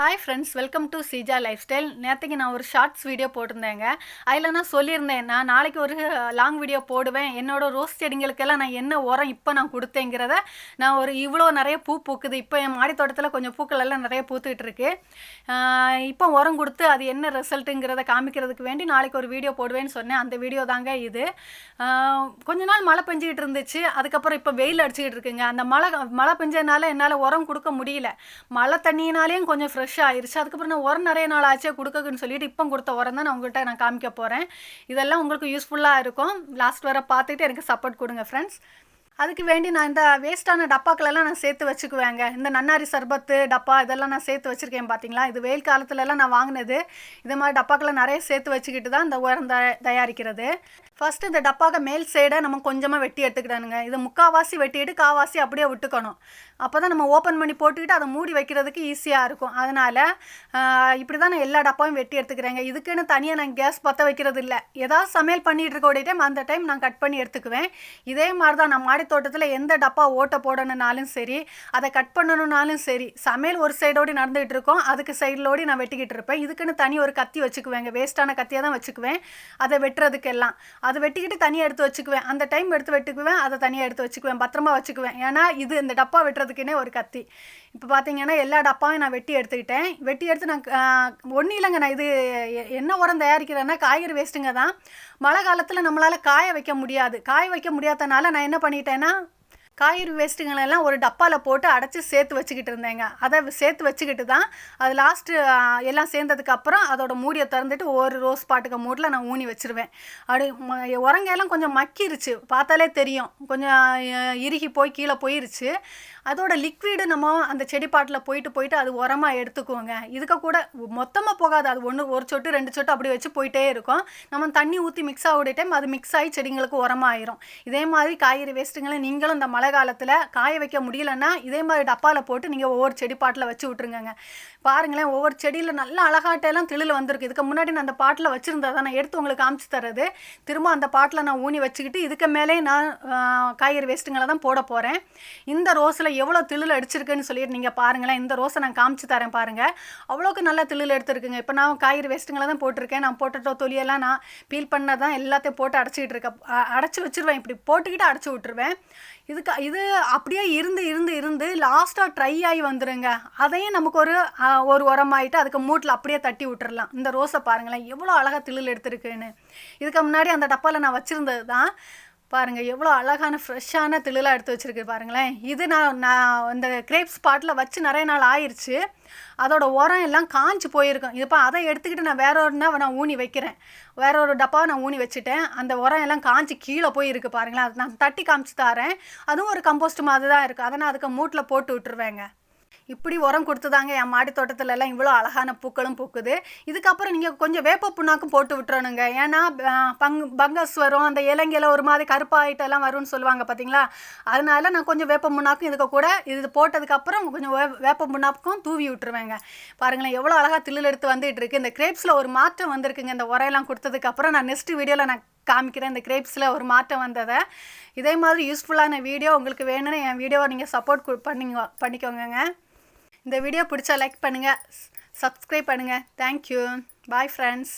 Hi friends welcome to Seeja life style நேற்றுக்கு நான் ஒரு ஷார்ட்ஸ் வீடியோ போட்டிருந்தேங்க. அதில் நான் சொல்லியிருந்தேன் நான் நாளைக்கு ஒரு லாங் வீடியோ போடுவேன். என்னோட ரோஸ் செடிங்களுக்கெல்லாம் நான் என்ன உரம் இப்போ நான் கொடுத்தேங்கிறத நான் ஒரு இவ்வளோ நிறைய பூ பூக்குது. இப்போ என் மாடி தோட்டத்தில் கொஞ்சம் பூக்கள் எல்லாம் நிறைய பூத்துக்கிட்டு இருக்கு. இப்போ உரம் கொடுத்து அது என்ன ரிசல்ட்டுங்கிறத காமிக்கிறதுக்கு வேண்டி நாளைக்கு ஒரு வீடியோ போடுவேன்னு சொன்னேன். அந்த வீடியோ தாங்க இது. கொஞ்ச நாள் மழை பெஞ்சிக்கிட்டு இருந்துச்சு. அதுக்கப்புறம் இப்போ வெயில் அடிச்சுக்கிட்டு இருக்குங்க. அந்த மழை மழை பெஞ்சதுனால என்னால் உரம் கொடுக்க முடியல. மழை தண்ணியினாலேயும் கொஞ்சம் ஃப்ரெஷ் ஆயிருச்சு. அதுக்கப்புறம் நான் உரம் நிறைய நாள் ஆச்சே கொடுக்குன்னு சொல்லிட்டு இப்போ கொடுத்த உரம் தான் நான் உங்கள்கிட்ட நான் காமிக்க போகிறேன் இதெல்லாம் உங்களுக்கு யூஸ்ஃபுல்லாக இருக்கும். லாஸ்ட் வர பார்த்துட்டு எனக்கு சப்போர்ட் கொடுங்க ஃப்ரெண்ட்ஸ் அதுக்கு வேண்டி நான் இந்த வேஸ்ட்டான டப்பாக்களெல்லாம் நான் சேர்த்து வச்சுக்குவேங்க. இந்த நன்னாரி சர்பத்து டப்பா இதெல்லாம் நான் சேர்த்து வச்சுருக்கேன் பார்த்தீங்களா இது வெயில் காலத்துலலாம் நான் வாங்கினது. இது மாதிரி டப்பாக்களை நிறைய சேர்த்து வச்சுக்கிட்டு தான் இந்த உரம் த தயாரிக்கிறது. ஃபஸ்ட்டு இந்த டப்பாக மேல் சைடை நம்ம கொஞ்சமாக வெட்டி எடுத்துக்கிட்டானுங்க இது முக்காவாசி வெட்டிட்டு காவாசி அப்படியே விட்டுக்கணும். அப்போ தான் நம்ம ஓப்பன் பண்ணி போட்டுக்கிட்டு அதை மூடி வைக்கிறதுக்கு ஈஸியாக இருக்கும். அதனால் இப்படி தான் நான் எல்லா டப்பாவும் வெட்டி எடுத்துக்கிறேங்க. இதுக்குன்னு தனியாக நான் கேஸ் பற்ற வைக்கிறது இல்லை ஏதாவது சமையல் பண்ணிகிட்டு இருக்க டைம் அந்த டைம் நான் கட் பண்ணி எடுத்துக்குவேன். இதே மாதிரி தான் நான் மாடி தோட்டத்தில் எந்த டப்பா ஓட்ட போடணுனாலும் சரி அதை கட் பண்ணணுனாலும் சரி சமையல் ஒரு சைடோடி நடந்துகிட்டு இருக்கோம். அதுக்கு சைட்லோடு நான் வெட்டிக்கிட்டு இருப்பேன். இதுக்குன்னு தனி ஒரு கத்தி வச்சுக்குவேங்க. வேஸ்ட்டான கத்தியாக தான் வச்சுக்குவேன். அதை வெட்டுறதுக்கெல்லாம். அதை வெட்டிக்கிட்டு தனியாக எடுத்து வச்சுக்குவேன். அந்த டைம் எடுத்து வெட்டுக்குவேன் அதை தனியாக எடுத்து வச்சுக்குவேன். பத்திரமா வச்சுக்குவேன். ஏன்னா இது இந்த டப்பா வெட்டுறதுக்குன்னே ஒரு கத்தி. இப்போ பார்த்தீங்கன்னா எல்லா டப்பாவும் நான் வெட்டி எடுத்துக்கிட்டேன். வெட்டி எடுத்து நான் ஒன்றும் இல்லைங்க. நான் இது எ- என்ன உரம் தயாரிக்கிறேன்னா காய்கறி வேஸ்ட்டுங்க தான். மழை காலத்தில் நம்மளால் காய வைக்க முடியாது. காய வைக்க முடியாதனால நான் என்ன பண்ணிட்டேன்னா காய்கறி வேஸ்ட்டுங்களெல்லாம் ஒரு டப்பாவில் போட்டு அடைச்சி சேர்த்து வச்சுக்கிட்டு இருந்தேங்க. அதை சேர்த்து வச்சுக்கிட்டு தான் அது லாஸ்ட்டு எல்லாம் சேர்ந்ததுக்கப்புறம் அதோட மூடியை திறந்துட்டு ஒரு ரோஸ் பாட்டுக்கு மூடில் நான் ஊனி வச்சிருவேன். அப்படி ம- கொஞ்சம் மக்கிருச்சு. பார்த்தாலே தெரியும். கொஞ்சம் இறுகி போய் கீழே போயிருச்சு. அதோட லிக்விடு நம்ம அந்த செடி பாட்டில் போயிட்டு போயிட்டு அது உரமாக எடுத்துக்குவோங்க இதுக்கு கூட மொத்தமாக போகாது. அது ஒன்று ஒரு சொட்டு ரெண்டு சொட்டு அப்படி வச்சு போயிட்டே இருக்கும். நம்ம தண்ணி ஊற்றி மிக்ஸ் ஆகிற டைம் அது மிக்ஸ் ஆகி செடிங்களுக்கு உரமாயிரும் இதே மாதிரி காய்கறி வேஸ்ட்டுங்களை நீங்களும் இந்த மழை காலத்தில் காய வைக்க முடியலன்னா இதே மாதிரி டப்பாவில் போட்டு நீங்கள் ஒவ்வொரு செடி பாட்டில் வச்சு விட்ருங்கங்க பாருங்களேன் ஒவ்வொரு செடியில் நல்ல அழகாட்டெல்லாம் திளில் வந்திருக்கு. இதுக்கு முன்னாடி நான் அந்த பாட்டில் வச்சுருந்தா தான் நான் எடுத்து உங்களுக்கு காமிச்சு தர்றது. திரும்ப அந்த பாட்டில் நான் ஊனி வச்சுக்கிட்டு இதுக்கு மேலே நான் காய்கறி வேஸ்ட்டுங்களை தான் போட போகிறேன் இந்த ரோஸில் எவ்வளோ திளில் அடிச்சிருக்குன்னு சொல்லிட்டு நீங்கள் பாருங்களேன். இந்த ரோஸை நான் காமிச்சு தரேன் பாருங்கள் அவ்வளோக்கு நல்லா திளில் எடுத்துருக்குங்க. இப்போ நான் காய்கறி வேஸ்ட்டுங்களை தான் போட்டிருக்கேன். நான் போட்டுட்டோ தொலியெல்லாம் நான் பீல் பண்ணதான் எல்லாத்தையும் போட்டு அடைச்சிக்கிட்டு இருக்கேன். அடைச்சி வச்சிருவேன். இப்படி போட்டுக்கிட்டு அடைச்சி விட்டுருவேன். இதுக்கு இது அப்படியே இருந்து இருந்து இருந்து லாஸ்ட்டாக ட்ரை ஆகி வந்துடுங்க அதையும் நமக்கு ஒரு ஒரு உரமாயிட்டு அதுக்கு மூட்டில் அப்படியே தட்டி விட்டுறலாம். இந்த ரோஸை பாருங்களேன். எவ்வளோ அழகாக திளில் எடுத்துருக்குன்னு. இதுக்கு முன்னாடி அந்த டப்பாவில் நான் வச்சுருந்தது தான் பாருங்கள் எவ்வளோ அழகான ஃப்ரெஷ்ஷான திளிலாக எடுத்து வச்சுருக்கு பாருங்களேன். இது நான் நான் இந்த கிரேப்ஸ் ஸ்பாட்டில் வச்சு நிறைய நாள் ஆயிடுச்சு அதோட உரம் எல்லாம் காஞ்சி போயிருக்கும். இதுப்பா அதை எடுத்துக்கிட்டு நான் வேற ஒருனா நான் ஊனி வைக்கிறேன். வேற ஒரு டப்பாவை நான் ஊனி வச்சுட்டேன். அந்த உரம் எல்லாம் காஞ்சு கீழே போயிருக்கு பாருங்களேன். அது நான் தட்டி காமிச்சு தரேன். அதுவும் ஒரு கம்போஸ்ட் மாதிரி தான் இருக்குது அதை நான் அதுக்கு மூட்டில் போட்டு விட்டுருவேங்க. இப்படி உரம் கொடுத்துதாங்க என் மாடி தோட்டத்துல எல்லாம் இவ்வளோ அழகான பூக்களும் பூக்குது. இதுக்கப்புறம் நீங்கள் கொஞ்சம் வேப்ப புண்ணாக்கும் போட்டு விட்டுறணுங்க. ஏன்னா பங் பங்கஸ் வரும் அந்த இலங்கையில் ஒரு மாதிரி கருப்பாயிட்டெல்லாம் வரும்னு சொல்லுவாங்க பார்த்தீங்களா அதனால நான் கொஞ்சம் வேப்ப புண்ணாக்கும் இதுக்கு கூட இது போட்டதுக்கப்புறம் கொஞ்சம் வே வேப்ப புண்ணாக்கும் தூவி விட்டுருவேங்க. பாருங்களேன் எவ்வளோ அழகாக தில்லில் எடுத்து வந்துட்டு இருக்கு இந்த கிரேப்ஸில் ஒரு மாற்றம் வந்திருக்குங்க. இந்த உரையெல்லாம் கொடுத்ததுக்கப்புறம் நான் நெக்ஸ்ட் வீடியோவில் நான் காமிக்கிறேன் இந்த கிரேப்ஸில் ஒரு மாற்றம் வந்ததை. இதே மாதிரி யூஸ்ஃபுல்லான வீடியோ உங்களுக்கு வேணும்னு என் வீடியோவை நீங்கள் சப்போர்ட் பண்ணிங்க பண்ணிக்கோங்க இந்த வீடியோ பிடிச்சா லைக் பண்ணுங்கள் சப்ஸ்கிரைப் பண்ணுங்கள் தேங்க்யூ பாய் ஃப்ரெண்ட்ஸ்